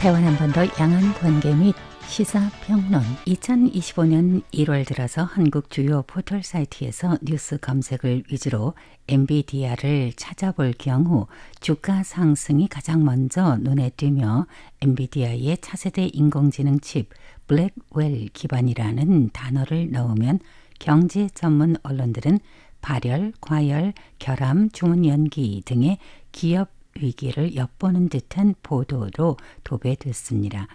台湾한 번 더 양안 관계 및 시사 평론. 2025년 1월 들어서 한국 주요 포털 사이트에서 뉴스 검색을 위주로 엔비디아를 찾아볼 경우 주가 상승이 가장 먼저 눈에 띄며 엔비디아의 차세대 인공지능 칩 블랙웰 기반이라는 단어를 넣으면 경제 전문 언론들은 발열, 과열, 결함, 주문 연기 등의 기업 위기를 엿보는 듯한 보도로 도배됐습니다.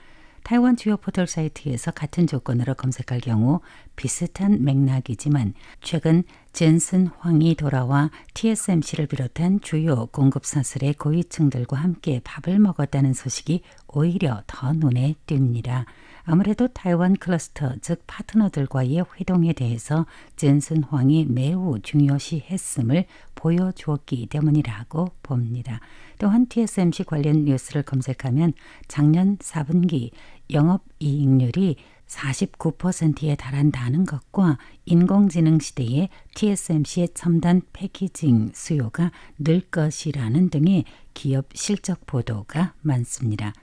타이완 주요 포털 사이트에서 같은 조건으로 검색할 경우 비슷한 맥락이지만 최근 젠슨 황이 돌아와 TSMC를 비롯한 주요 공급 사슬의 고위층들과 함께 밥을 먹었다는 소식이 오히려 더 눈에 띕니다. 아무래도 타이완 클러스터 즉 파트너들과의 회동에 대해서 젠슨 황이 매우 중요시했음을 보여주었기 때문이라고 봅니다. 또한 TSMC 관련 뉴스를 검색하면 작년 4분기 영업이익률이 49%에 달한다는 것과 인공지능 시대에 TSMC의 첨단 패키징 수요가 늘 것이라는 등의 기업 실적 보도가 많습니다.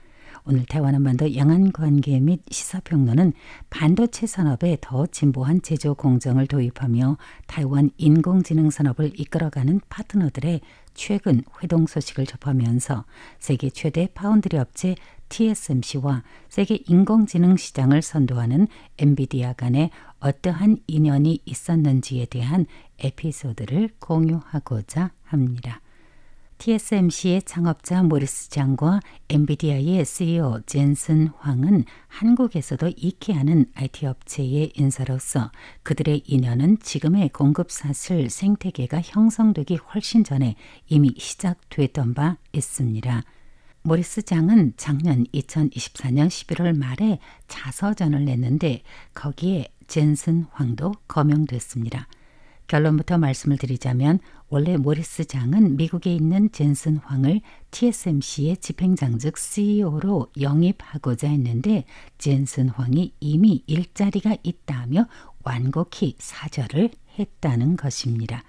오늘台湾 한반도 양안 관계 및 시사평론은 반도체 산업에 더 진보한 제조 공정을 도입하며 타이완 인공지능 산업을 이끌어가는 파트너들의 최근 회동 소식을 접하면서 세계 최대 파운드리 업체 TSMC와 세계 인공지능 시장을 선도하는 엔비디아 간에 어떠한 인연이 있었는지에 대한 에피소드를 공유하고자 합니다. TSMC의 창업자 모리스 장과 엔비디아의 CEO 젠슨 황은 한국에서도 이케하는 IT 업체의 인사로서 그들의 인연은 지금의 공급 사슬 생태계가 형성되기 훨씬 전에 이미 시작됐던 바 있습니다. 모리스 장은 작년 2024년 11월 말에 자서전을 냈는데 거기에 젠슨 황도 거명됐습니다. 결론부터 말씀을 드리자면 원래 모리스 장은 미국에 있는 젠슨 황을 TSMC의 집행장 즉 CEO로 영입하고자 했는데 젠슨 황이 이미 일자리가 있다며 완곡히 사절을 했다는 것입니다.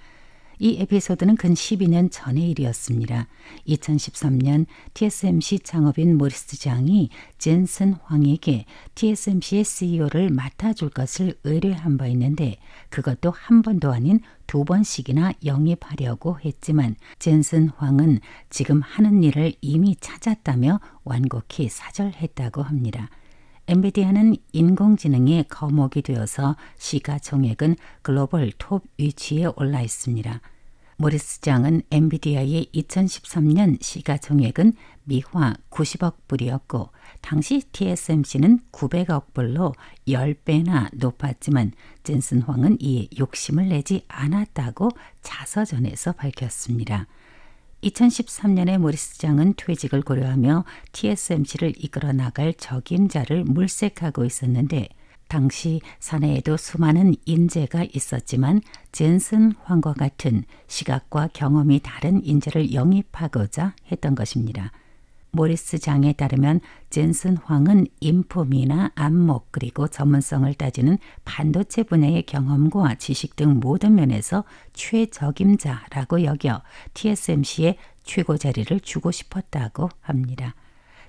이 에피소드는 근 12년 전의 일이었습니다. 2013년 TSMC 창업인 모리스 장이 젠슨 황에게 TSMC의 CEO를 맡아줄 것을 의뢰한 바 있는데 그것도 한 번도 아닌 두 번씩이나 영입하려고 했지만 젠슨 황은 지금 하는 일을 이미 찾았다며 완곡히 사절했다고 합니다. 엔비디아는 인공지능의 거목이 되어서 시가 총액은 글로벌 톱 위치에 올라 있습니다. 모리스 장은 엔비디아의 2013년 시가총액은 미화 90억 불이었고 당시 TSMC는 900억 불로 10배나 높았지만 젠슨 황은 이에 욕심을 내지 않았다고 자서전에서 밝혔습니다. 2013년에 모리스 장은 퇴직을 고려하며 TSMC를 이끌어 나갈 적임자를 물색하고 있었는데 당시 사내에도 수많은 인재가 있었지만 젠슨 황과 같은 시각과 경험이 다른 인재를 영입하고자 했던 것입니다. 모리스 장에 따르면 젠슨 황은 인품이나 안목 그리고 전문성을 따지는 반도체 분야의 경험과 지식 등 모든 면에서 최적임자라고 여겨 TSMC에 최고 자리를 주고 싶었다고 합니다.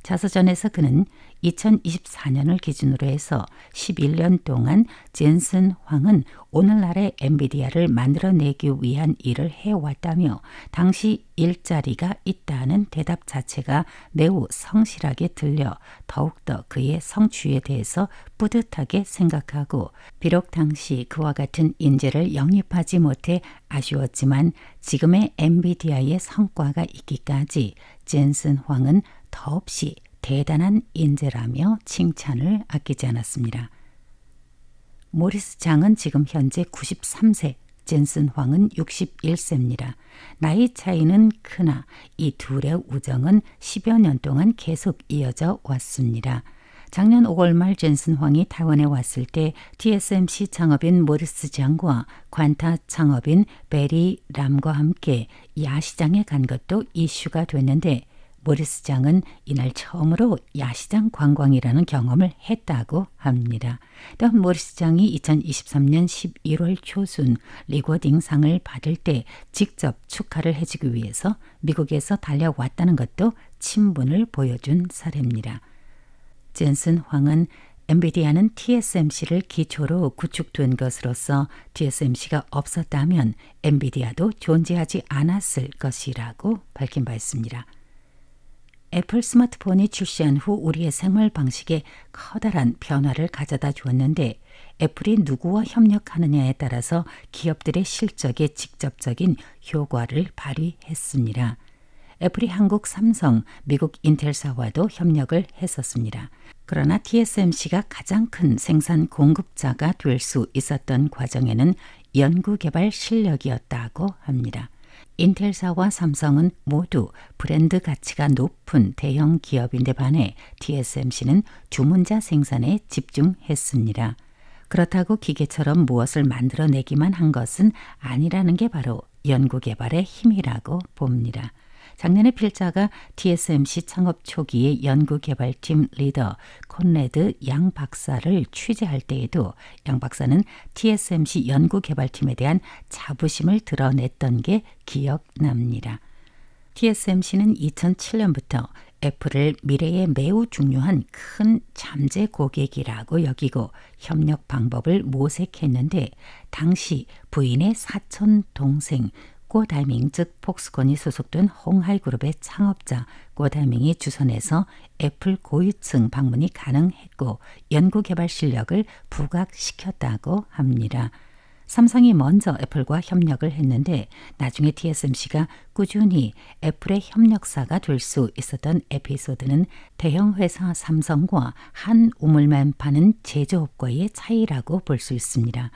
자서전에서 그는 2024년을 기준으로 해서 11년 동안 젠슨 황은 오늘날의 엔비디아를 만들어내기 위한 일을 해왔다며 당시 일자리가 있다는 대답 자체가 매우 성실하게 들려 더욱더 그의 성취에 대해서 뿌듯하게 생각하고 비록 당시 그와 같은 인재를 영입하지 못해 아쉬웠지만 지금의 엔비디아의 성과가 있기까지 젠슨 황은 더없이 대단한 인재라며 칭찬을 아끼지 않았습니다. 모리스 장은 지금 현재 93세, 젠슨 황은 61세입니다. 나이 차이는 크나 이 둘의 우정은 10여 년 동안 계속 이어져 왔습니다. 작년 5월 말 젠슨 황이 타원에 왔을 때 TSMC 창업인 모리스 장과 관타 창업인 베리 람과 함께 야시장에 간 것도 이슈가 됐는데 모리스 장은 이날 처음으로 야시장 관광이라는 경험을 했다고 합니다. 또한 모리스 장이 2023년 11월 초순 리고딩 상을 받을 때 직접 축하를 해주기 위해서 미국에서 달려왔다는 것도 친분을 보여준 사례입니다. 젠슨 황은 엔비디아는 TSMC를 기초로 구축된 것으로서 TSMC가 없었다면 엔비디아도 존재하지 않았을 것이라고 밝힌 바 있습니다. 애플 스마트폰이 출시한 후 우리의 생활 방식에 커다란 변화를 가져다 주었는데 애플이 누구와 협력하느냐에 따라서 기업들의 실적에 직접적인 효과를 발휘했습니다. 애플이 한국 삼성, 미국 인텔사와도 협력을 했었습니다. 그러나 TSMC가 가장 큰 생산 공급자가 될 수 있었던 과정에는 연구개발 실력이었다고 합니다. 인텔사와 삼성은 모두 브랜드 가치가 높은 대형 기업인데 반해 TSMC는 주문자 생산에 집중했습니다. 그렇다고 기계처럼 무엇을 만들어내기만 한 것은 아니라는 게 바로 연구개발의 힘이라고 봅니다. 작년에 필자가 TSMC 창업 초기의 연구개발팀 리더 콘레드 양 박사를 취재할 때에도 양 박사는 TSMC 연구개발팀에 대한 자부심을 드러냈던 게 기억납니다. TSMC는 2007년부터 애플을 미래에 매우 중요한 큰 잠재 고객이라고 여기고 협력 방법을 모색했는데 당시 부인의 사촌 동생 꼬다이밍 즉 폭스콘이 소속된 홍하이그룹의 창업자 꼬다이밍이 주선해서 애플 고위층 방문이 가능했고 연구개발 실력을 부각시켰다고 합니다. 삼성이 먼저 애플과 협력을 했는데 나중에 TSMC가 꾸준히 애플의 협력사가 될 수 있었던 에피소드는 대형 회사 삼성과 한 우물만 파는 제조업과의 차이라고 볼 수 있습니다.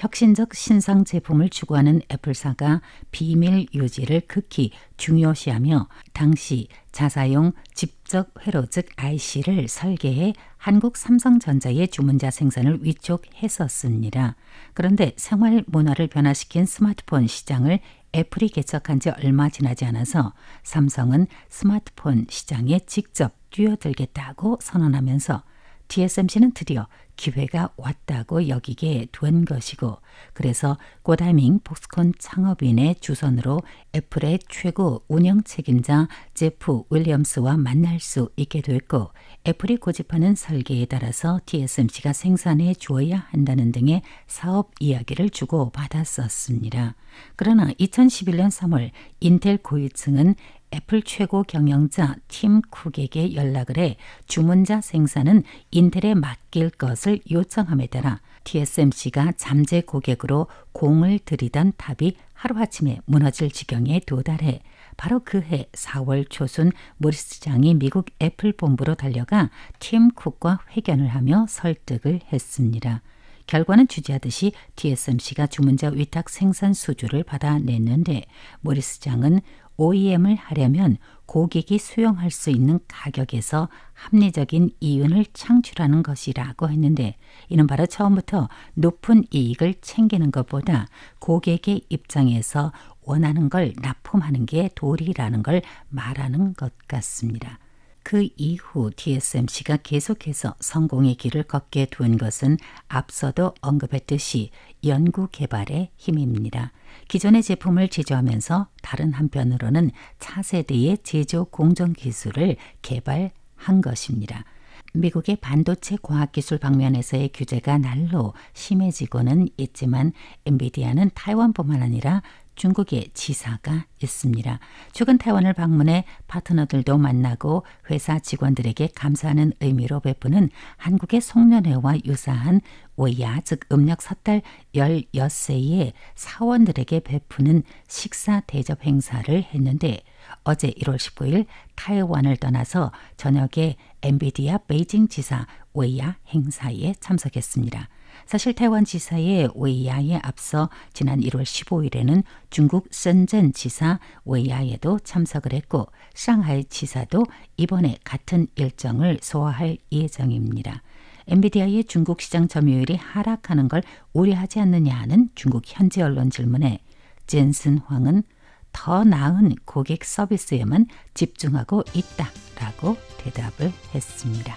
혁신적 신상 제품을 추구하는 애플사가 비밀 유지를 극히 중요시하며 당시 자사용 집적 회로 즉 IC를 설계해 한국 삼성전자의 주문자 생산을 위촉했었습니다. 그런데 생활 문화를 변화시킨 스마트폰 시장을 애플이 개척한 지 얼마 지나지 않아서 삼성은 스마트폰 시장에 직접 뛰어들겠다고 선언하면서 TSMC는 드디어 기회가 왔다고 여기게 된 것이고 그래서 고다이밍 폭스콘 창업인의 주선으로 애플의 최고 운영 책임자 제프 윌리엄스와 만날 수 있게 됐고 애플이 고집하는 설계에 따라서 TSMC가 생산해 주어야 한다는 등의 사업 이야기를 주고 받았었습니다. 그러나 2011년 3월 인텔 고위층은 애플 최고 경영자 팀 쿡에게 연락을 해 주문자 생산은 인텔에 맡길 것을 요청함에 따라 TSMC가 잠재 고객으로 공을 들이던 탑이 하루아침에 무너질 지경에 도달해 바로 그 해 4월 초순 모리스 장이 미국 애플 본부로 달려가 팀 쿡과 회견을 하며 설득을 했습니다. 결과는 주지하듯이 TSMC가 주문자 위탁 생산 수주를 받아냈는데 모리스 장은 OEM을 하려면 고객이 수용할 수 있는 가격에서 합리적인 이윤을 창출하는 것이라고 했는데 이는 바로 처음부터 높은 이익을 챙기는 것보다 고객의 입장에서 원하는 걸 납품하는 게 도리라는 걸 말하는 것 같습니다. 그 이후 TSMC가 계속해서 성공의 길을 걷게 된 것은 앞서도 언급했듯이 연구 개발의 힘입니다. 기존의 제품을 제조하면서 다른 한편으로는 차세대의 제조 공정 기술을 개발한 것입니다. 미국의 반도체 과학기술 방면에서의 규제가 날로 심해지고는 있지만 엔비디아는 타이완뿐만 아니라 중국의 지사가 있습니다. 최근 타이완을 방문해 파트너들도 만나고 회사 직원들에게 감사하는 의미로 베푸는 한국의 송년회와 유사한 오야 즉 음력 섣달 16세의 사원들에게 베푸는 식사 대접 행사를 했는데 어제 1월 19일 타이완을 떠나서 저녁에 엔비디아 베이징 지사 웨이야 행사에 참석했습니다. 사실 타이완 지사의 웨이야에 앞서 지난 1월 15일에는 중국 선전 지사 웨이야에도 참석을 했고 상하이 지사도 이번에 같은 일정을 소화할 예정입니다. 엔비디아의 중국 시장 점유율이 하락하는 걸 우려하지 않느냐는 중국 현지 언론 질문에 젠슨 황은 더 나은 고객 서비스에만 집중하고 있다라고 대답을 했습니다.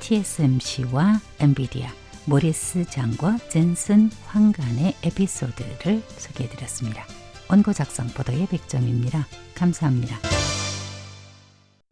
TSMC와 엔비디아, 모리스 장과 젠슨 황간의 에피소드를 소개해드렸습니다. 원고 작성 보도의 백점입니다. 감사합니다.